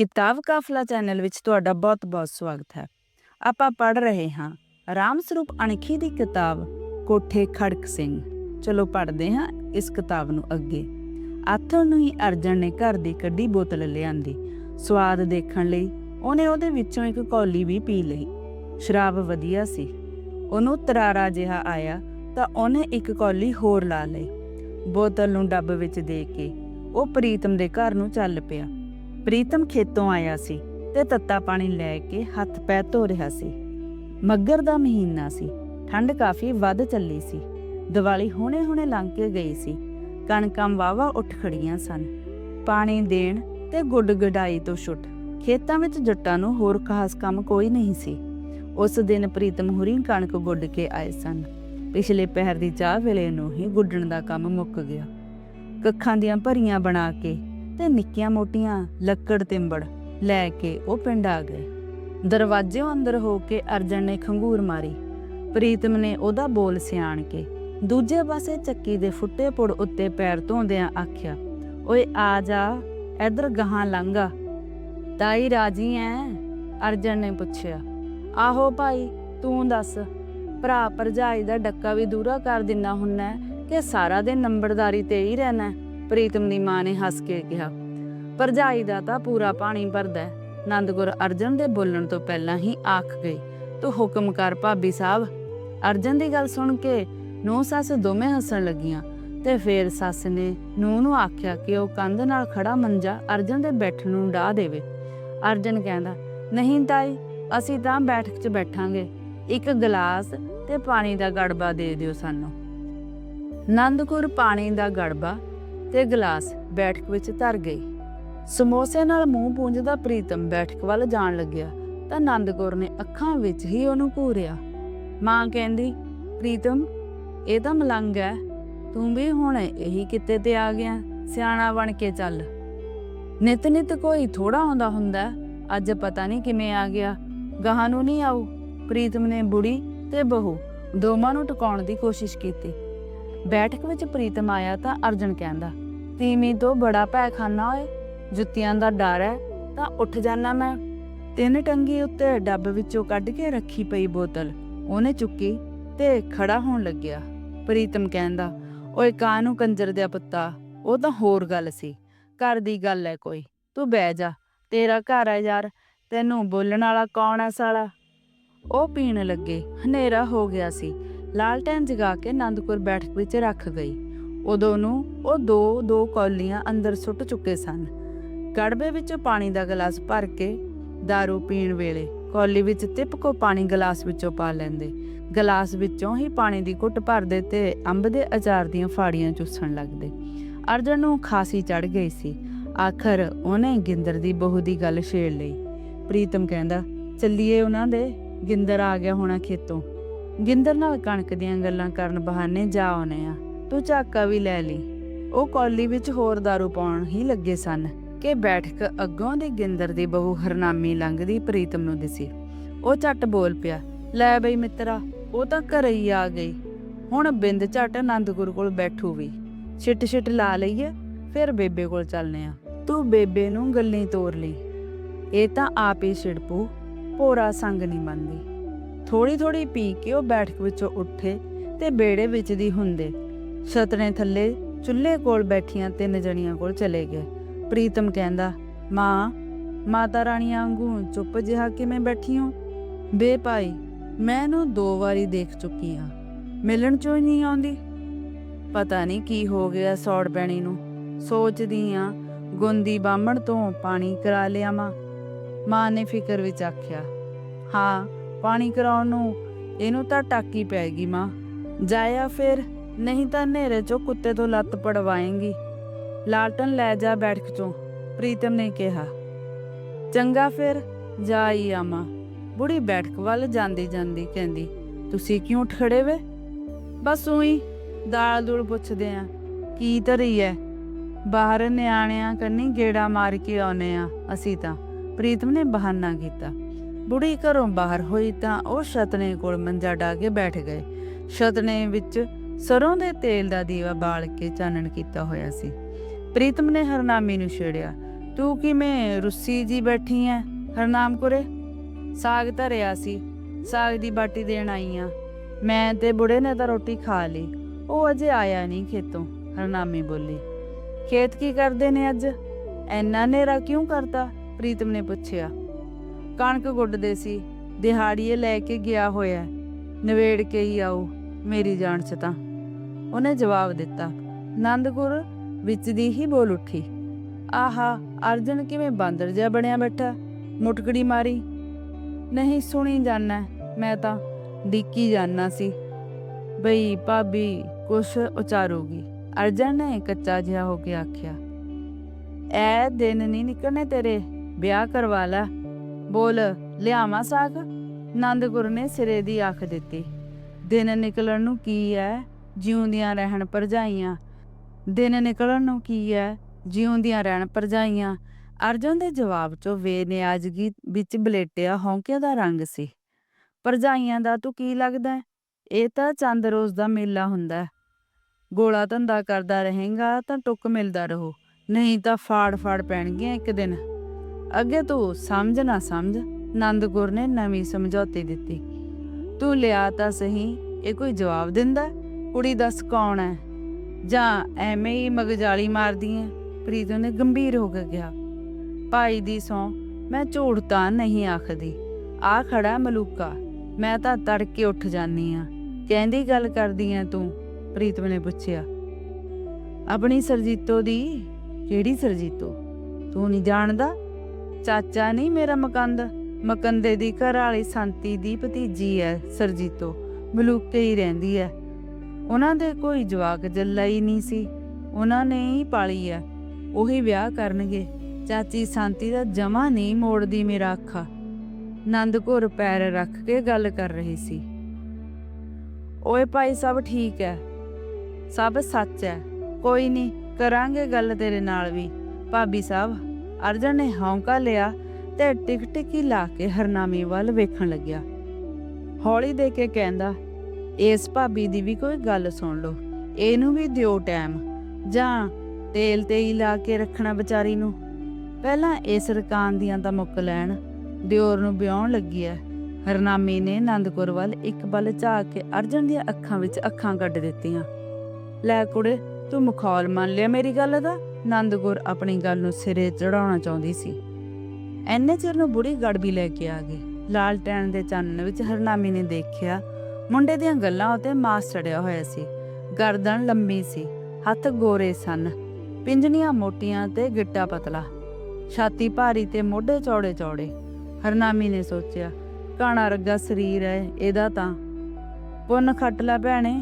ਕਿਤਾਬ ਕਾਫਲਾ ਚੈਨਲ ਵਿੱਚ ਤੁਹਾਡਾ ਬਹੁਤ-ਬਹੁਤ ਸਵਾਗਤ ਹੈ। ਆਪਾਂ ਪੜ ਰਹੇ ਹਾਂ ਰਾਮ ਸਰੂਪ ਅਣਖੀ ਦੀ ਕਿਤਾਬ ਕੋਠੇ ਖੜਕ ਸਿੰਘ। ਚਲੋ ਪੜਦੇ ਹਾਂ ਇਸ ਕਿਤਾਬ ਨੂੰ ਅੱਗੇ। ਆਥਣ ਨੂੰ ਹੀ ਅਰਜਨ ਨੇ ਘਰ ਦੀ ਕੱਢੀ ਬੋਤਲ ਲਿਆਂਦੀ। ਸਵਾਦ ਦੇਖਣ ਲਈ ਉਹਨੇ ਉਹਦੇ ਵਿੱਚੋਂ ਇੱਕ ਕੌਲੀ ਵੀ ਪੀ ਲਈ। ਸ਼ਰਾਬ ਵਧੀਆ ਸੀ। ਉਹਨੂੰ ਤਰਾਰਾ ਜਿਹਾ ਆਇਆ ਤਾਂ ਉਹਨੇ ਇੱਕ ਕੌਲੀ ਹੋਰ ਲਾ ਲਈ। ਬੋਤਲ ਨੂੰ ਡੱਬ ਵਿੱਚ ਦੇ ਕੇ ਉਹ ਪ੍ਰੀਤਮ ਦੇ ਘਰ ਨੂੰ ਚੱਲ ਪਿਆ। ਪ੍ਰੀਤਮ ਖੇਤੋਂ ਆਇਆ ਸੀ ਤੇ ਤੱਤਾ ਪਾਣੀ ਲੈ ਕੇ ਹੱਥ ਪੈ ਧੋ ਰਿਹਾ ਸੀ। ਮੱਗਰ ਦਾ ਮਹੀਨਾ ਸੀ। ਠੰਡ ਕਾਫੀ ਵੱਧ ਚੱਲੀ ਸੀ। ਦੀਵਾਲੀ ਹੁਣੇ-ਹੁਣੇ ਲੰਘ ਕੇ ਗਈ ਸੀ। ਕਣਕਾਂ ਵਾਵਾ ਉੱਠ ਖੜੀਆਂ ਸਨ। ਪਾਣੀ ਦੇਣ ਤੇ ਗੁੱਡ ਗਡਾਈ ਤੋਂ ਛੁੱਟ। ਖੇਤਾਂ ਵਿੱਚ ਜੱਟਾਂ ਨੂੰ ਹੋਰ ਖਾਸ ਕੰਮ ਕੋਈ ਨਹੀਂ ਸੀ। ਉਸ ਦਿਨ ਪ੍ਰੀਤਮ ਹੁਰੀ ਕਣਕ ਗੁੱਡ ਕੇ ਆਏ ਸਨ। ਪਿਛਲੇ ਪਹਿਰ ਦੀ ਚਾਹ ਵੇਲੇ ਨੂੰ ਹੀ ਗੁੱਡਣ ਦਾ ਕੰਮ ਮੁੱਕ ਗਿਆ। ਕੱਖਾਂ ਦੀਆਂ ਭਰੀਆਂ ਬਣਾ ਕੇ ਤੇ ਨਿੱਕੀਆਂ ਮੋਟੀਆਂ ਲੱਕੜ ਤਿੰਬੜ ਲੈ ਕੇ ਉਹ ਪਿੰਡ ਆ ਗਏ। ਦਰਵਾਜ਼ਿਓਂ ਅੰਦਰ ਹੋ ਕੇ ਅਰਜਨ ਨੇ ਖੰਗੂਰ ਮਾਰੀ। ਪ੍ਰੀਤਮ ਨੇ ਉਹਦਾ ਬੋਲ ਸਿਆਣ ਕੇ ਦੂਜੇ ਪਾਸੇ ਚੱਕੀ ਦੇ ਫੁੱਟੇ ਪੁੜ ਉੱਤੇ ਪੈਰ ਧੋਂਦਿਆਂ ਆਖਿਆ, ਓਏ ਆ ਜਾ, ਇਧਰ ਗਾਹਾਂ ਲੰਘਾ ਤਾਈ ਰਾਜੀ ਐ? ਅਰਜਨ ਨੇ ਪੁੱਛਿਆ, ਆਹੋ ਭਾਈ, ਤੂੰ ਦੱਸ, ਭਰਾ ਭਰਜਾਈ ਦਾ ਡੱਕਾ ਵੀ ਦੂਰਾ ਕਰ ਦਿੰਨਾ ਹੁੰਨਾ ਕਿ ਸਾਰਾ ਦਿਨ ਨੰਬਰਦਾਰੀ ਤੇ ਹੀ ਰਹਿਣਾ ਪ੍ਰੀਤਮ ਦੀ ਮਾਂ ਨੇ ਹੱਸ ਕੇ ਕਿਹਾ। ਭਰਜਾਈ ਦਾ ਤਾਂ ਪੂਰਾ ਪਾਣੀ ਭਰਦਾ ਹੈ। ਨੰਦਗੁਰ ਅਰਜਨ ਦੇ ਬੋਲਣ ਤੋਂ ਪਹਿਲਾਂ ਹੀ ਆਖ ਗਈ, ਤੂੰ ਹੁਕਮ ਕਰ ਭਾਬੀ ਸਾਹਿਬ। ਅਰਜਨ ਦੀ ਗੱਲ ਸੁਣ ਕੇ ਨੂੰ ਸੱਸ ਦੋਵੇਂ ਹੱਸਣ ਲੱਗੀਆਂ ਤੇ ਫੇਰ ਸੱਸ ਨੇ ਨੂੰ ਨੂੰ ਆਖਿਆ ਕਿ ਉਹ ਕੰਧ ਨਾਲ ਖੜਾ ਮੰਜਾ ਅਰਜਨ ਦੇ ਬੈਠਣ ਨੂੰ ਢਾ ਦੇਵੇ। ਅਰਜਨ ਕਹਿੰਦਾ, ਨਹੀਂ ਤਾਈ, ਅਸੀਂ ਤਾਂ ਬੈਠਕ 'ਚ ਬੈਠਾਂਗੇ। ਇੱਕ ਗਲਾਸ ਤੇ ਪਾਣੀ ਦਾ ਗੜਬਾ ਦੇ ਦਿਓ ਸਾਨੂੰ। ਨੰਦਕੁਰ ਪਾਣੀ ਦਾ ਗੜਬਾ ਤੇ ਗਲਾਸ ਬੈਠਕ ਵਿੱਚ ਧਰ ਗਈ। ਸਮੋਸੇ ਨਾਲ ਮੂੰਹ ਪੂੰਝਦਾ ਪ੍ਰੀਤਮ ਬੈਠਕ ਵੱਲ ਜਾਣ ਲੱਗਿਆ, ਤਾਂ ਨੰਦਕੌਰ ਨੇ ਅੱਖਾਂ ਵਿੱਚ ਹੀ ਉਹਨੂੰ ਘੂਰਿਆ। ਮਾਂ ਕਹਿੰਦੀ, ਪ੍ਰੀਤਮ, ਇਹ ਤਾਂ ਮਲੰਗ ਹੈ ਤੂੰ ਵੀ ਹੁਣ ਇਹੀ ਕਿਤੇ ਤੇ ਆ ਗਿਆ, ਸਿਆਣਾ ਬਣ ਕੇ ਚੱਲ। ਨਿਤ ਨਿਤ ਕੋਈ ਥੋੜਾ ਆਉਂਦਾ ਹੁੰਦਾ, ਅੱਜ ਪਤਾ ਨਹੀਂ ਕਿਵੇਂ ਆ ਗਿਆ। ਗਾਹਾਂ ਨੂੰ ਨਹੀਂ ਆਉ ਪ੍ਰੀਤਮ ਨੇ ਬੁੜੀ ਤੇ ਬਹੂ ਦੋਵਾਂ ਨੂੰ ਟਿਕਾਉਣ ਦੀ ਕੋਸ਼ਿਸ਼ ਕੀਤੀ। ਬੈਠਕ ਵਿੱਚ ਪ੍ਰੀਤਮ ਆਇਆ ਤਾਂ ਅਰਜਨ ਕਹਿੰਦਾ, ਤੀਵੀਂ ਤੋਂ ਬੜਾ ਪੈਖਾਨਾ ਓਏ, ਜੁੱਤੀਆਂ ਦਾ ਡਰ ਹੈ ਤਾਂ ਉੱਠ ਜਾਣਾ ਮੈਂ। ਤਿੰਨ ਟੰਗੀ ਉੱਤੇ ਡੱਬ ਵਿੱਚੋਂ ਕੱਢ ਕੇ ਰੱਖੀ ਪਈ ਬੋਤਲ, ਉਹਨੇ ਚੁੱਕੀ ਤੇ ਖੜਾ ਹੋਣ ਲੱਗਿਆ। ਪ੍ਰੀਤਮ ਕਹਿੰਦਾ, ਓਏ ਕਾਹਨੂੰ ਕੰਜਰ ਦਿਆ ਪੁੱਤਾ? ਉਹ ਤਾਂ ਹੋਰ ਗੱਲ ਸੀ। ਘਰ ਦੀ ਗੱਲ ਹੈ ਕੋਈ। ਤੂੰ ਬਹਿ ਜਾ। ਤੇਰਾ ਘਰ ਹੈ ਯਾਰ। ਤੈਨੂੰ ਬੋਲਣ ਵਾਲਾ ਕੌਣ ਹੈ ਸਾਲਾ? ਉਹ ਪੀਣ ਲੱਗੇ। ਹਨੇਰਾ ਹੋ ਗਿਆ ਸੀ। ਲਾਲਟੈਨ ਜਗਾ ਕੇ ਆਨੰਦਪੁਰ ਬੈਠਕ ਵਿੱਚ ਰੱਖ ਗਈ। ਉਦੋਂ ਨੂੰ ਉਹ ਦੋ ਦੋ ਕੌਲੀਆਂ ਅੰਦਰ ਸੁੱਟ ਚੁੱਕੇ ਸਨ। ਗੜਬੇ ਵਿੱਚੋਂ ਪਾਣੀ ਦਾ ਗਲਾਸ ਭਰ ਕੇ दारू ਪੀਣ ਵੇਲੇ ਕੌਲੀ ਵਿੱਚ ਤਿਪ ਕੋ ਪਾਣੀ ਗਲਾਸ ਵਿੱਚੋਂ ਪਾ ਲੈਂਦੇ। ਗਲਾਸ ਵਿੱਚੋਂ ਹੀ ਪਾਣੀ ਦੀ ਘੁੱਟ ਭਰਦੇ ਤੇ ਅੰਬ ਦੇ ਅਚਾਰ ਦੀਆਂ ਫਾੜੀਆਂ ਚੂਸਣ ਲੱਗਦੇ। ਅਰਜਨ ਨੂੰ ਖਾਸੀ ਚੜ ਗਈ ਸੀ। ਆਖਰ ਉਹਨੇ ਗਿੰਦਰ ਦੀ ਬਹੂ ਦੀ ਗੱਲ ਛੇੜ ਲਈ। ਪ੍ਰੀਤਮ ਕਹਿੰਦਾ, ਚੱਲੀਏ ਉਹਨਾਂ ਦੇ। ਗਿੰਦਰ ਆ ਗਿਆ ਹੋਣਾ ਖੇਤੋਂ। ਗਿੰਦਰ ਨਾਲ ਕਣਕ ਦੀਆਂ ਗੱਲਾਂ ਕਰਨ ਬਹਾਨੇ ਜਾ ਆਉਨੇ ਆ। ਤੂੰ ਝਾਕਾ ਵੀ ਲੈ ਲਈ। ਉਹ ਕੌਲੀ ਵਿੱਚ ਹੋਰ दारू ਪਾਉਣ ਹੀ ਲੱਗੇ ਸਨ ਕਿ ਬੈਠਕ ਅੱਗੋਂ ਦੀ ਗਿੰਦਰ ਦੀ ਬਹੂ ਹਰਨਾਮੀ ਲੰਘਦੀ ਪ੍ਰੀਤਮ ਨੂੰ ਦਿਸੀ। ਉਹ ਝੱਟ ਬੋਲ ਪਿਆ, ਲੈ ਬਈ ਮਿੱਤਰਾ, ਉਹ ਤਾਂ ਘਰੇ ਹੀ ਆ ਗਈ। ਹੁਣ ਬਿੰਦ ਝੱਟ ਆਨੰਦਗੁਰ ਕੋਲ ਬੈਠੂ ਵੀ। ਛਿੱਟ ਛਿੱਟ ਲਾ ਲਈਏ, ਫਿਰ ਬੇਬੇ ਕੋਲ ਚੱਲਨੇ ਆ। ਤੂੰ ਬੇਬੇ ਨੂੰ ਗੱਲੀ ਤੋਰ ਲਈ। ਇਹ ਤਾਂ ਆਪ ਹੀ ਛਿੜਪੂ, ਭੋਰਾ ਸੰਗ ਨਹੀਂ ਮੰਨਦੀ। ਥੋੜੀ ਥੋੜੀ ਪੀ ਕੇ ਉਹ ਬੈਠਕ ਵਿੱਚੋਂ ਉੱਠੇ ਤੇ ਬੇੜੇ ਵਿੱਚ ਦੀ ਹੁੰਦੇ। ਛਤਰੇ ਥੱਲੇ ਚੁੱਲ੍ਹੇ ਕੋਲ ਬੈਠੀਆਂ ਤਿੰਨ ਜਣੀਆਂ ਕੋਲ ਚਲੇ ਗਏ। ਪ੍ਰੀਤਮ ਕਹਿੰਦਾ, ਮਾਂ, ਮਾਤਾ ਰਾਣੀ ਵਾਂਗੂ ਚੁੱਪ ਜਿਹਾ ਕਿਵੇਂ ਬੈਠੀ ਹੋ ਬੇ ਭਾਈ, ਮੈਂ ਇਹਨੂੰ ਦੋ ਵਾਰੀ ਦੇਖ ਚੁੱਕੀ ਆ। ਮਿਲਣ ਚੋਂ ਹੀ ਨਹੀਂ ਆਉਂਦੀ? ਪਤਾ ਨਹੀਂ ਕੀ ਹੋ ਗਿਆ ਸੌੜ ਪੈਣੀ ਨੂੰ। ਸੋਚਦੀ ਆ, ਗੁੰਦੀ ਬਾਹਮਣ ਤੋਂ ਪਾਣੀ ਕਰਾ ਲਿਆ ਮਾਂ ਮਾਂ ਨੇ ਫਿਕਰ ਵਿੱਚ ਆਖਿਆ, ਹਾਂ ਪਾਣੀ ਕਰਾਉਣ ਨੂੰ, ਇਹਨੂੰ ਤਾਂ ਟਾਕੀ ਪੈ ਗਈ ਮਾਂ। ਜਾਇਆ ਫਿਰ, ਨਹੀਂ ਤਾਂ ਹਨੇਰੇ ਚੋਂ ਕੁੱਤੇ ਤੋਂ ਲੱਤ ਪੜਵਾਏਂਗੀ। ਲਾਲਟਨ ਲੈ ਜਾ ਬੈਠਕ ਚੋਂ, ਪ੍ਰੀਤਮ ਨੇ ਕਿਹਾ। ਚੰਗਾ ਫਿਰ ਜਾਈ ਆਮਾ ਬੁੜੀ ਬੈਠਕ ਵੱਲ ਜਾਂਦੀ ਜਾਂਦੀ ਕਹਿੰਦੀ, ਤੁਸੀਂ ਕਿਉਂ ਉੱਠ ਖੜੇ ਵੇ? ਬਸ ਉਹੀ, ਦਾਲ ਦੂਲ ਪੁੱਛਦੇ ਆ, ਕੀ ਧਰੀ ਐ? ਬਾਹਰ ਨਿਆਣਿਆਂ ਕੰਨੀ ਗੇੜਾ ਮਾਰ ਕੇ ਆਉਨੇ ਆ, ਅਸੀਂ ਤਾਂ। ਪ੍ਰੀਤਮ ਨੇ ਬਹਾਨਾ ਕੀਤਾ। ਬੁੜੀ ਘਰੋਂ ਬਾਹਰ ਹੋਈ ਤਾਂ ਉਹ ਸ਼ਤਨੇ ਕੋਲ ਮੰਜਾ ਢਾ ਕੇ ਬੈਠ ਗਏ। ਛਤਨੇ ਵਿੱਚ ਸਰੋਂ ਦੇ ਤੇਲ ਦਾ ਦੀਵਾ ਬਾਲ ਕੇ ਚਾਨਣ ਕੀਤਾ ਹੋਇਆ ਸੀ। ਪ੍ਰੀਤਮ ਨੇ ਹਰਨਾਮੀ ਨੂੰ ਛੇੜਿਆ, ਤੂੰ ਕਿਵੇਂ ਰੁੱਸੀ ਜੀ ਬੈਠੀ ਐ, ਹਰਨਾਮ ਕੁਰੇ? ਸਾਗ ਧਰਿਆ ਸੀ, ਸਾਗ ਦੀ ਬਾਟੀ ਦੇਣ ਆਈ ਆ। ਮੈਂ ਤੇ ਬੁੜੇ ਨੇ ਤਾਂ ਰੋਟੀ ਖਾ ਲਈ, ਉਹ ਅਜੇ ਆਇਆ ਨਹੀਂ ਖੇਤੋਂ, ਹਰਨਾਮੀ ਬੋਲੀ। ਖੇਤ ਕੀ ਕਰਦੇ ਨੇ ਅੱਜ? ਐਨਾ ਨੇਰਾ ਕਿਉਂ ਕਰਤਾ? ਪ੍ਰੀਤਮ ਨੇ ਪੁੱਛਿਆ। ਕਣਕ ਗੁੱਡਦੇ ਸੀ, ਦਿਹਾੜੀਏ ਲੈ ਕੇ ਗਿਆ ਹੋਇਆ ਨਵੇੜ ਕੇ ਹੀ ਆਓ, ਮੇਰੀ ਜਾਨ ਚ ਤਾਂ ਉਹਨੇ ਜਵਾਬ ਦਿੱਤਾ, ਨੰਦਗੁਰ, ਵਿੱਚ ਦੀ ਹੀ ਬੋਲ ਉੱਠੀ। ਆਹਾ, ਅਰਜਨ ਕਿਵੇਂ ਬਾਂਦਰ ਜਿਹਾ ਬਣਿਆ ਬੈਠਾ? ਮੁਟਕੜੀ ਮਾਰੀ। ਨਹੀਂ ਸੁਣੀ ਜਾਣਾ ਮੈਂ ਤਾਂ ਡਿੱਕੀ ਜਾਣਾ ਸੀ। ਬਈ, ਭਾਬੀ, ਕੁਛ ਉਚਾਰੂਗੀ। ਅਰਜਨ ਨੇ ਕੱਚਾ ਜਿਹਾ ਹੋ ਕੇ ਆਖਿਆ, ਐ ਦਿਨ ਨਹੀਂ ਨਿਕਲਣੇ ਤੇਰੇ, ਵਿਆਹ ਕਰਵਾ ਲੈ। ਬੋਲ, ਲਿਆਵਾਂ ਸਾਗ? ਨੰਦਗੁਰ ਨੇ ਸਿਰੇ ਦੀ ਆਖ ਦਿੱਤੀ। ਦਿਨ ਨਿਕਲਣ ਨੂੰ ਕੀ ਐ? ਜਿਉਂਦੀਆਂ ਰਹਿਣ ਪਰਜਾਈਆਂ ਦਿਨ ਨਿਕਲਣ ਨੂੰ ਕੀ ਐ? ਜਿਉਂਦੀਆਂ ਰਹਿਣ ਪਰਜਾਈਆਂ ਅਰਜਨ ਦੇ ਜਵਾਬ ਚੋਂ ਬੇਨਿਆਜ਼ਗੀ ਵਿੱਚ ਬਲੇਟਿਆ ਹੌਂਕਿਆਂ ਦਾ ਰੰਗ ਸੀ। ਪਰਜਾਈਆਂ ਦਾ ਤੂੰ ਕੀ ਲੱਗਦਾ ਇਹ ਤਾਂ ਚੰਦ ਰੋਜ਼ ਦਾ ਮੇਲਾ ਹੁੰਦਾ ਗੋਲਾ ਧੰਦਾ ਕਰਦਾ ਰਹੇਗਾ ਤਾਂ ਟੁੱਕ ਮਿਲਦਾ ਰਹੋ। ਨਹੀਂ ਤਾਂ ਫਾੜ ਫਾੜ ਪੈਣਗੀਆਂ ਇੱਕ ਦਿਨ। ਅੱਗੇ ਤੂੰ ਸਮਝ ਨਾ ਸਮਝ ਨੰਦਗੁਰ ਨੇ ਨਵੀਂ ਸਮਝੌਤੀ ਦਿੱਤੀ। ਤੂੰ ਲਿਆ ਤਾਂ ਸਹੀ, ਇਹ ਕੋਈ ਜਵਾਬ ਦਿੰਦਾ? ਕੁੜੀ ਦੱਸ ਕੌਣ ਹੈ ਜਾਂ ਐਵੇਂ ਹੀ ਮਗਜਾਲੀ ਮਾਰਦੀ ਹੈ ਪ੍ਰੀਤਮ ਨੇ ਗੰਭੀਰ ਹੋ ਕੇ ਕਿਹਾ। ਭਾਈ ਦੀ ਸੌ ਮੈਂ ਝੂਠ ਤਾਂ ਨਹੀਂ ਆਖਦੀ। ਆ ਖੜਾ ਮਲੂਕਾ, ਮੈਂ ਤਾਂ ਤੜਕੇ ਉੱਠ ਜਾਨੀ ਆ। ਕਹਿੰਦੀ ਗੱਲ ਕਰਦੀ ਆ ਤੂੰ? ਪ੍ਰੀਤਮ ਨੇ ਪੁੱਛਿਆ। ਆਪਣੀ ਸਰਜੀਤੋ ਦੀ? ਕਿਹੜੀ ਸਰਜੀਤੋ? ਤੂੰ ਨਹੀਂ ਜਾਣਦਾ? ਚਾਚਾ ਨਹੀਂ ਮੇਰਾ ਮਕੰਦ? ਮਕੰਦੇ ਦੀ ਘਰ ਵਾਲੀ ਸੰਤੀ ਦੀ ਭਤੀਜੀ ਐ, ਸਰਜੀਤੋ। ਮਲੂਕੇ ਹੀ ਰਹਿੰਦੀ ਐ। ਉਹਨਾਂ ਦੇ ਕੋਈ ਜਵਾਕ ਜੱਲਾ ਹੀ ਨਹੀਂ ਸੀ। ਉਹਨਾਂ ਨੇ ਹੀ ਪਾਲੀ ਐ। ਉਹੀ ਵਿਆਹ ਕਰਨਗੇ। ਚਾਚੀ ਸੰਤੀ ਦਾ ਜਮਾ ਨਹੀਂ ਮੋੜਦੀ ਮੇਰਾ ਅੱਖਾ। ਨੰਦ ਘੁਰ ਪੈਰ ਰੱਖ ਕੇ ਗੱਲ ਕਰ ਰਹੀ ਸੀ। ਓਏ ਭਾਈ ਸਭ ਠੀਕ ਹੈ ਸਭ ਸੱਚ ਹੈ ਕੋਈ ਨਹੀਂ, ਕਰਾਂਗੇ ਗੱਲ ਤੇਰੇ ਨਾਲ ਵੀ। ਭਾਬੀ ਸਾਹਿਬ ਅਰਜਨ ਨੇ ਹੌਂਕਾ ਲਿਆ ਤੇ ਟਿਕ ਟਿਕੀ ਲਾ ਕੇ ਹਰਨਾਮੀ ਵੱਲ ਵੇਖਣ ਲੱਗਿਆ। ਹੌਲੀ ਦੇ ਕੇ ਕਹਿੰਦਾ, ਇਸ ਭਾਬੀ ਦੀ ਵੀ ਕੋਈ ਗੱਲ ਸੁਣ ਲਓ। ਇਹਨੂੰ ਵੀ ਦਿਓ ਟਾਈਮ ਜਾਂ ਤੇਲ ਤੇ ਹੀ ਲਾ ਕੇ ਰੱਖਣਾ ਵਿਚਾਰੀ ਨੂੰ। ਪਹਿਲਾਂ ਇਸ ਰਕਾਨ ਦੀਆਂ ਤਾਂ ਮੁੱਕ ਲੈਣ। ਦਿਓਰ ਨੂੰ ਵਿਆਹਣ ਲੱਗੀ ਐ। ਹਰਨਾਮੀ ਨੇ ਨੰਦਕੁਰ ਵੱਲ ਇੱਕ ਬਲ ਝਾਕ ਕੇ ਅਰਜਨ ਦੀਆਂ ਅੱਖਾਂ ਵਿੱਚ ਅੱਖਾਂ ਕੱਢ ਦਿੱਤੀਆਂ। ਲੈ ਕੁੜੇ, ਤੂੰ ਮਖੌਲ ਮੰਨ ਲਿਆ ਮੇਰੀ ਗੱਲ ਦਾ? ਨੰਦਗੁਰ ਆਪਣੀ ਗੱਲ ਨੂੰ ਸਿਰੇ ਚੜਾਉਣਾ ਚਾਹੁੰਦੀ ਸੀ। ਐਨੇ ਚਿਰ ਨੂੰ ਬੁੜੀ ਗੜਬੀ ਲੈ ਕੇ ਆ ਗਈ। ਲਾਲ ਟੈਣ ਦੇ ਚਾਨਣ ਵਿੱਚ ਹਰਨਾਮੀ ਨੇ ਦੇਖਿਆ, ਮੁੰਡੇ ਦੀਆਂ ਗੱਲਾਂ ਉਤੇ ਮਾਸ ਚੜਿਆ ਹੋਇਆ ਸੀ। ਗਰਦਨ ਲੰਮੀ ਸੀ, ਹੱਥ ਗੋਰੇ ਸਨ, ਪਿੰਜਣੀਆਂ ਮੋਟੀਆਂ ਤੇ ਗਿੱਟਾ ਪਤਲਾ, ਛਾਤੀ ਭਾਰੀ ਤੇ ਮੋਢੇ ਚੌੜੇ ਚੌੜੇ। ਹਰਨਾਮੀ ਨੇ ਸੋਚਿਆ, ਕਾਣਾ ਰੱਗਾ ਸਰੀਰ ਹੈ, ਇਹਦਾ ਤਾਂ ਪੁੰਨ ਖੱਟ ਲੈ ਭੈਣੇ,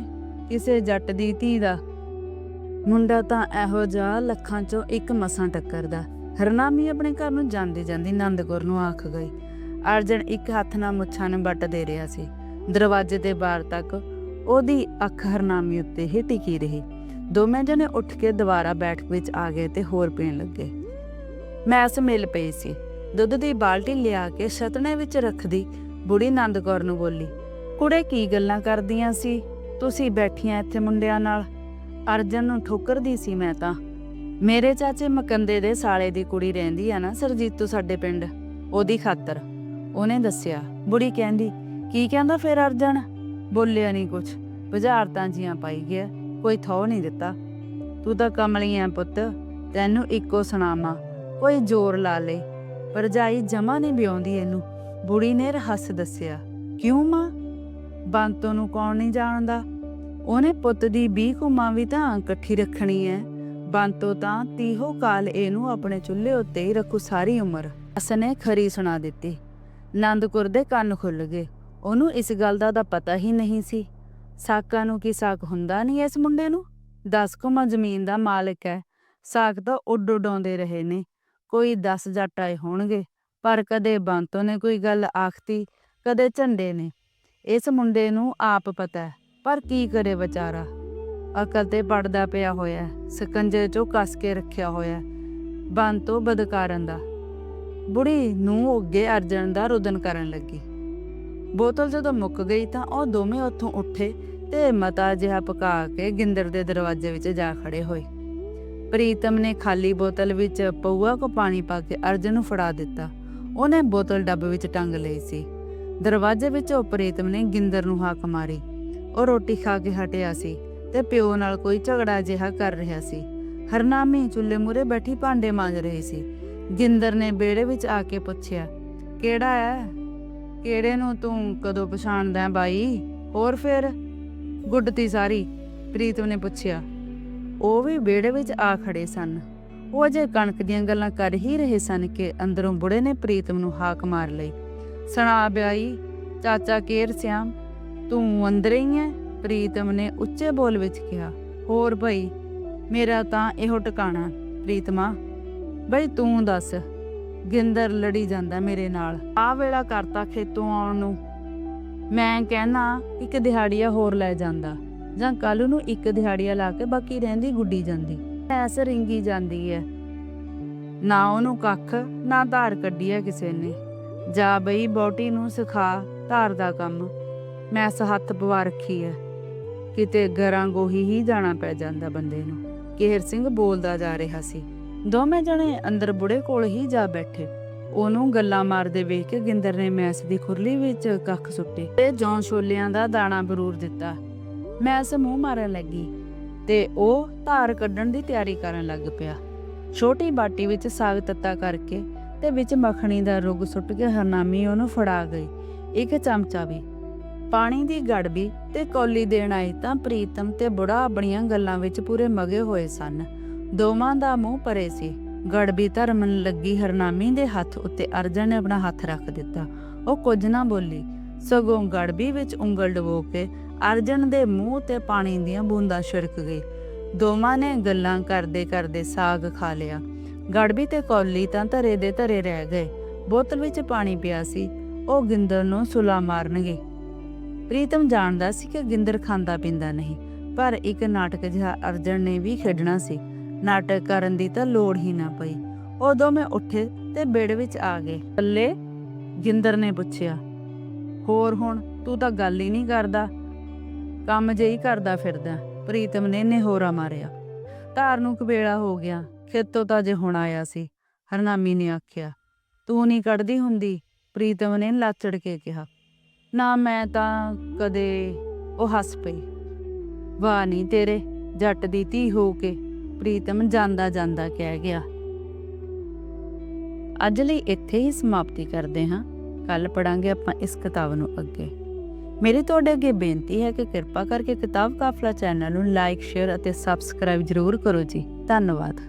ਕਿਸੇ ਜੱਟ ਦੀ ਧੀ ਦਾ ਮੁੰਡਾ ਤਾਂ ਇਹੋ ਜਿਹਾ ਲੱਖਾਂ ਚੋਂ ਇੱਕ ਮਸਾਂ ਟੱਕਰਦਾ। ਹਰਨਾਮੀ ਆਪਣੇ ਘਰ ਨੂੰ ਜਾਂਦੀ ਜਾਂਦੀ ਨੰਦਗੁਰ ਨੂੰ ਆਖ ਗਈ। ਅਰਜਨ ਇੱਕ ਹੱਥ ਨਾਲ ਮੁੱਛਾਂ ਨੂੰ ਵੱਟ ਦੇ ਰਿਹਾ ਸੀ। ਦਰਵਾਜ਼ੇ ਦੇ ਬਾਹਰ ਤੱਕ ਉਹਦੀ ਅੱਖ ਹਰਨਾਮੀ ਉੱਤੇ ਹੀ ਟਿਕੀ ਰਹੀ। ਦੋਵੇਂ ਜਣੇ ਉੱਠ ਕੇ ਦੁਬਾਰਾ ਬੈਠਕ ਵਿੱਚ ਆ ਗਏ ਤੇ ਹੋਰ ਪੀਣ ਲੱਗੇ। ਮੈਸ ਮਿਲ ਪਈ ਸੀ। ਦੁੱਧ ਦੀ ਬਾਲਟੀ ਲਿਆ ਕੇ ਛਤਣੇ ਵਿੱਚ ਰੱਖਦੀ ਬੁੜੀ ਨੰਦ ਕੌਰ ਨੂੰ ਬੋਲੀ, ਕੁੜੇ, ਕੀ ਗੱਲਾਂ ਕਰਦੀਆਂ ਸੀ? ਤੁਸੀਂ ਬੈਠੀਆਂ ਇੱਥੇ ਮੁੰਡਿਆਂ ਨਾਲ? ਅਰਜਨ ਨੂੰ ਠੋਕਰਦੀ ਸੀ ਮੈਂ ਤਾਂ। ਮੇਰੇ ਚਾਚੇ ਮਕੰਦੇ ਦੇ ਸਾਲੇ ਦੀ ਕੁੜੀ ਰਹਿੰਦੀ ਆ ਨਾ ਸਰਜੀਤੂ ਸਾਡੇ ਪਿੰਡ, ਉਹਦੀ ਖਾਤਰ। ਉਹਨੇ ਦੱਸਿਆ, ਬੁੜੀ ਕਹਿੰਦੀ, ਕੀ ਕਹਿੰਦਾ ਫਿਰ ਅਰਜਨ? ਬੋਲਿਆ ਨਹੀਂ ਕੁਛ। ਬੁਝਾਰਤਾਂ ਜੀਆਂ ਪਾਈ ਗਿਆ, ਕੋਈ ਥੋ ਨਹੀਂ ਦਿੱਤਾ। ਤੂੰ ਤਾਂ ਕਮਲੀ ਐ ਪੁੱਤ, ਤੈਨੂੰ ਇੱਕੋ ਸੁਣਾਵਾਂ, ਕੋਈ ਜ਼ੋਰ ਲਾ ਲੇ। ਪਰਜਾਈ ਜਮਾ ਨਹੀਂ ਬਿਉਂਦੀ ਇਹਨੂੰ। ਬੁੜੀ ਨੇ ਰਹੱਸ ਦੱਸਿਆ, ਕਿਉਂ ਮਾਂ? ਬੰਤੋ ਨੂੰ ਕੌਣ ਨਹੀਂ ਜਾਣਦਾ? ਉਹਨੇ ਪੁੱਤ ਦੀ 20 ਕੁਮਾਂ ਵੀ ਤਾਂ ਇਕੱਠੀ ਰੱਖਣੀ ਐ। ਬੰਤੋ ਤਾਂ ਤੀਹੋ ਕਾਲ ਇਹਨੂੰ ਆਪਣੇ ਚੁੱਲ੍ਹੇ ਉੱਤੇ ਹੀ ਰੱਖੂ ਸਾਰੀ ਉਮਰ। ਅਸਨੇ ਖਰੀ ਸੁਣਾ ਦਿੱਤੀ। ਨੰਦਕੁਰ ਦੇ ਕੰਨ ਖੁੱਲ ਗਏ। ਉਹਨੂੰ ਇਸ ਗੱਲ ਦਾ ਤਾਂ ਪਤਾ ਹੀ ਨਹੀਂ ਸੀ। ਸਾਕਾਂ ਨੂੰ ਕੀ ਸਾਕ ਹੁੰਦਾ ਨਹੀਂ ਇਸ ਮੁੰਡੇ ਨੂੰ? 10 ਕੁਮਾਂ ਜ਼ਮੀਨ ਦਾ ਮਾਲਕ ਹੈ ਸਾਕ ਤਾਂ ਉੱਡ ਉਡਾਉਂਦੇ ਰਹੇ ਨੇ। ਕੋਈ 10 ਜੱਟ ਆਏ ਹੋਣਗੇ, ਪਰ ਕਦੇ ਬੰਤੋ ਨੇ ਕੋਈ ਗੱਲ ਆਖਤੀ, ਕਦੇ ਝੰਡੇ ਨੇ। ਇਸ ਮੁੰਡੇ ਨੂੰ ਆਪ ਪਤਾ ਹੈ ਪਰ ਕੀ ਕਰੇ ਵਿਚਾਰਾ? ਅਕਲ ਤੇ ਪੜਦਾ ਪਿਆ ਹੋਇਆ ਸਕੰਜੇ ਚੋਂ ਕੱਸ ਕੇ ਰੱਖਿਆ ਹੋਇਆ ਹੈ। ਤੋਂ ਬਦਕਾਰਨ ਦਾ। ਬੁੜੀ ਨੂੰ ਅੱਗੇ ਅਰਜਨ ਦਾ ਰੁਦਨ ਕਰਨ ਲੱਗੀ। ਬੋਤਲ ਜਦੋਂ ਮੁੱਕ ਗਈ ਤਾਂ ਉਹ ਦੋਵੇਂ ਉੱਥੋਂ ਉੱਠੇ ਤੇ ਮਤਾ ਜਿਹਾ ਪਕਾ ਕੇ ਗਿੰਦਰ ਦੇ ਦਰਵਾਜ਼ੇ ਵਿੱਚ ਜਾ ਖੜੇ ਹੋਏ। ਪ੍ਰੀਤਮ ਨੇ ਖਾਲੀ ਬੋਤਲ ਵਿੱਚ ਪਊਆ ਕੋ ਪਾਣੀ ਪਾ ਕੇ ਅਰਜਨ ਨੂੰ ਫੜਾ ਦਿੱਤਾ। ਉਹਨੇ ਬੋਤਲ ਡੱਬ ਵਿੱਚ ਟੰਗ ਲਈ ਸੀ। ਦਰਵਾਜ਼ੇ ਵਿੱਚੋਂ ਪ੍ਰੀਤਮ ਨੇ ਗਿੰਦਰ ਨੂੰ ਹਾਕ ਮਾਰੀ। ਉਹ ਰੋਟੀ ਖਾ ਕੇ ਹਟਿਆ ਸੀ ਤੇ ਪਿਓ ਨਾਲ ਕੋਈ ਝਗੜਾ ਜਿਹਾ ਕਰ ਰਿਹਾ ਸੀ। ਹਰਨਾਮੀ ਚੁੱਲ੍ਹੇ ਮੂਰੇ ਬੈਠੀ ਭਾਂਡੇ ਮਾਂਜ ਰਹੀ ਸੀ। ਗਿੰਦਰ ਨੇ ਬੇੜੇ ਵਿੱਚ ਆ ਕੇ ਪੁੱਛਿਆ, ਕਿਹੜਾ ਹੈ ਕਿਹੜੇ ਨੂੰ ਤੂੰ ਕਦੋਂ ਪਛਾਣਦਾ ਹੈ ਬਾਈ? ਹੋਰ ਫਿਰ? ਗੁੱਡਤੀ ਸਾਰੀ ਪ੍ਰੀਤਮ ਨੇ ਪੁੱਛਿਆ। ਉਹ ਵੀ ਬੇੜੇ ਵਿੱਚ ਆ ਖੜੇ ਸਨ। ਉਹ ਅਜੇ ਕਣਕ ਦੀਆਂ ਗੱਲਾਂ ਕਰ ਹੀ ਰਹੇ ਸਨ ਕਿ ਅੰਦਰੋਂ ਬੁੜੇ ਨੇ ਪ੍ਰੀਤਮ ਨੂੰ ਹਾਕ ਮਾਰ ਲਈ। ਸੁਣਾ ਬਿਆਈ, ਚਾਚਾ ਕੇਰ ਸਿਆਮ? ਤੂੰ ਅੰਦਰ ਹੀ ਹੈ ਪ੍ਰੀਤਮ ਨੇ ਉੱਚੇ ਬੋਲ ਵਿੱਚ ਕਿਹਾ, ਹੋਰ ਭਈ ਮੇਰਾ ਤਾਂ ਇਹੋ ਟਿਕਾਣਾ ਪ੍ਰੀਤਮਾ ਬਈ ਤੂੰ ਦੱਸ, ਗਿੰਦਰ ਲੜੀ ਜਾਂਦਾ ਮੇਰੇ ਨਾਲ। ਆ ਵੇਲਾ ਕਰਤਾ ਖੇਤੋਂ ਆਉਣ ਨੂੰ। ਮੈਂ ਕਹਿਣਾ, ਇੱਕ ਦਿਹਾੜੀਆ ਹੋਰ ਲੈ ਜਾਂਦਾ। ਜਾਂ ਕੱਲ ਨੂੰ ਇੱਕ ਦਿਹਾੜੀਆ ਲਾ ਕੇ ਬਾਕੀ ਰਹਿੰਦੀ ਗੁੱਡੀ ਜਾਂਦੀ। ਐਸ ਰਿੰਗੀ ਜਾਂਦੀ ਐ। ਨਾ ਉਹਨੂੰ ਕੱਖ, ਨਾ ਧਾਰ ਕੱਢੀ ਐ ਕਿਸੇ ਨੇ। ਜਾ ਬਈ ਬੋਟੀ ਨੂੰ ਸਿਖਾ ਧਾਰ ਦਾ ਕੰਮ। ਮੈਂ ਹੱਥ ਪਵਾ ਰੱਖੀ ਐ ਕਿਤੇ ਗਰਾਂ ਗੋਹੀ ਹੀ ਜਾਣਾ ਪੈ ਜਾਂਦਾ ਬੰਦੇ ਨੂੰ। ਕੇਹਰ ਸਿੰਘ ਬੋਲਦਾ ਜਾ ਰਿਹਾ ਸੀ। ਦੋਵੇਂ ਜਣੇ ਅੰਦਰ ਬੁੜੇ ਕੋਲ ਹੀ ਜਾ ਬੈਠੇ। ਉਹਨੂੰ ਗੱਲਾਂ ਮਾਰਦੇ ਵੇਖ ਕੇ ਗਿੰਦਰ ਨੇ ਮੈਸ ਦੀ ਖੁਰਲੀ ਵਿੱਚ ਕੱਖ ਸੁੱਟੇ ਤੇ ਜੌਂ ਛੋਲਿਆਂ ਦਾ ਦਾਣਾ ਬਰੂਰ ਦਿੱਤਾ। ਮੈਸ ਮੂੰਹ ਮਾਰਨ ਲੱਗੀ ਤੇ ਉਹ ਧਾਰ ਕੱਢਣ ਦੀ ਤਿਆਰੀ ਕਰਨ ਲੱਗ ਪਿਆ। ਛੋਟੀ ਬਾਟੀ ਵਿੱਚ ਸਾਗ ਤੱਤਾ ਕਰਕੇ ਤੇ ਵਿੱਚ ਮੱਖਣੀ ਦਾ ਰੁਗ ਸੁੱਟ ਕੇ ਹਰਨਾਮੀ ਉਹਨੂੰ ਫੜਾ ਗਈ। ਇੱਕ ਚਮਚਾ ਵੀ ਪਾਣੀ ਦੀ ਗੜਬੀ ਤੇ ਕੌਲੀ ਦੇਣ ਆਏ ਤਾਂ ਪ੍ਰੀਤਮ ਤੇ ਬੁੜਾ ਆਪਣੀਆਂ ਗੱਲਾਂ ਵਿੱਚ ਪੂਰੇ ਮਗੇ ਹੋਏ ਸਨ। ਦੋਵਾਂ ਦਾ ਮੂੰਹ ਪਰੇ ਸੀ। ਗੜਬੀ ਧਰਮਨ ਲੱਗੀ ਹਰਨਾਮੀ ਦੇ ਹੱਥ ਉੱਤੇ ਅਰਜਨ ਨੇ ਆਪਣਾ ਹੱਥ ਰੱਖ ਦਿੱਤਾ। ਉਹ ਕੁਝ ਨਾ ਬੋਲੀ। ਸਗੋਂ ਗੜਬੀ ਵਿੱਚ ਉਂਗਲ ਡਬੋ ਕੇ ਅਰਜਨ ਦੇ ਮੂੰਹ ਤੇ ਪਾਣੀ ਦੀਆਂ ਬੂੰਦਾਂ ਛਿੜਕ ਗਈ। ਦੋਵਾਂ ਨੇ ਗੱਲਾਂ ਕਰਦੇ ਕਰਦੇ ਸਾਗ ਖਾ ਲਿਆ। ਗੜਬੀ ਤੇ ਕੌਲੀ ਤਾਂ ਧਰੇ ਦੇ ਧਰੇ ਰਹਿ ਗਏ। ਬੋਤਲ ਵਿੱਚ ਪਾਣੀ ਪਿਆ ਸੀ। ਉਹ ਗਿੰਦਰ ਨੂੰ ਸੁਲਾ ਮਾਰਨਗੇ। ਪ੍ਰੀਤਮ ਜਾਣਦਾ ਸੀ ਕਿ ਗਿੰਦਰ ਖਾਂਦਾ ਪੀਂਦਾ ਨਹੀਂ, ਪਰ ਇੱਕ ਨਾਟਕ ਜਿਹਾ ਅਰਜਨ ਨੇ ਵੀ ਖੇਡਣਾ ਸੀ। ਨਾਟਕ ਕਰਨ ਦੀ ਤਾਂ ਲੋੜ ਹੀ ਨਾ ਪਈ। ਉਦੋਂ ਮੈਂ ਉੱਠੇ ਤੇ ਬੇੜ ਵਿੱਚ ਆ ਗਏ। ਥੱਲੇ ਗਿੰਦਰ ਨੇ ਪੁੱਛਿਆ, ਹੋਰ ਹੁਣ ਤੂੰ ਤਾਂ ਗੱਲ ਹੀ ਨਹੀਂ ਕਰਦਾ। ਕੰਮ ਜਿਹੀ ਕਰਦਾ ਫਿਰਦਾ। ਪ੍ਰੀਤਮ ਨੇ ਨਿਹੋਰਾ ਮਾਰਿਆ। ਧਾਰ ਨੂੰ ਕਬੇੜਾ ਹੋ ਗਿਆ। ਖੇਤੋਂ ਤਾਂ ਜੇ ਹੁਣ ਆਇਆ ਸੀ। ਹਰਨਾਮੀ ਨੇ ਆਖਿਆ, ਤੂੰ ਨਹੀਂ ਕੱਢਦੀ ਹੁੰਦੀ? ਪ੍ਰੀਤਮ ਨੇ ਲਾਚੜ ਕੇ ਕਿਹਾ ਨਾ ਮੈਂ ਤਾਂ ਕਦੇ ਉਹ ਹੱਸ ਪਈ। ਵਾਹ ਨਹੀਂ ਤੇਰੇ, ਜੱਟ ਦੀ ਧੀ ਹੋ ਕੇ ਪ੍ਰੀਤਮ ਜਾਂਦਾ ਜਾਂਦਾ ਕਹਿ ਗਿਆ। ਅੱਜ ਲਈ ਇੱਥੇ ਹੀ ਸਮਾਪਤੀ ਕਰਦੇ ਹਾਂ। ਕੱਲ ਪੜਾਂਗੇ ਆਪਾਂ ਇਸ ਕਿਤਾਬ ਨੂੰ ਅੱਗੇ। ਮੇਰੀ ਤੁਹਾਡੇ ਅੱਗੇ ਬੇਨਤੀ ਹੈ ਕਿ ਕਿਰਪਾ ਕਰਕੇ ਕਿਤਾਬ ਕਾਫਲਾ ਚੈਨਲ ਨੂੰ ਲਾਈਕ ਸ਼ੇਅਰ ਅਤੇ ਸਬਸਕ੍ਰਾਈਬ ਜ਼ਰੂਰ ਕਰੋ ਜੀ। ਧੰਨਵਾਦ।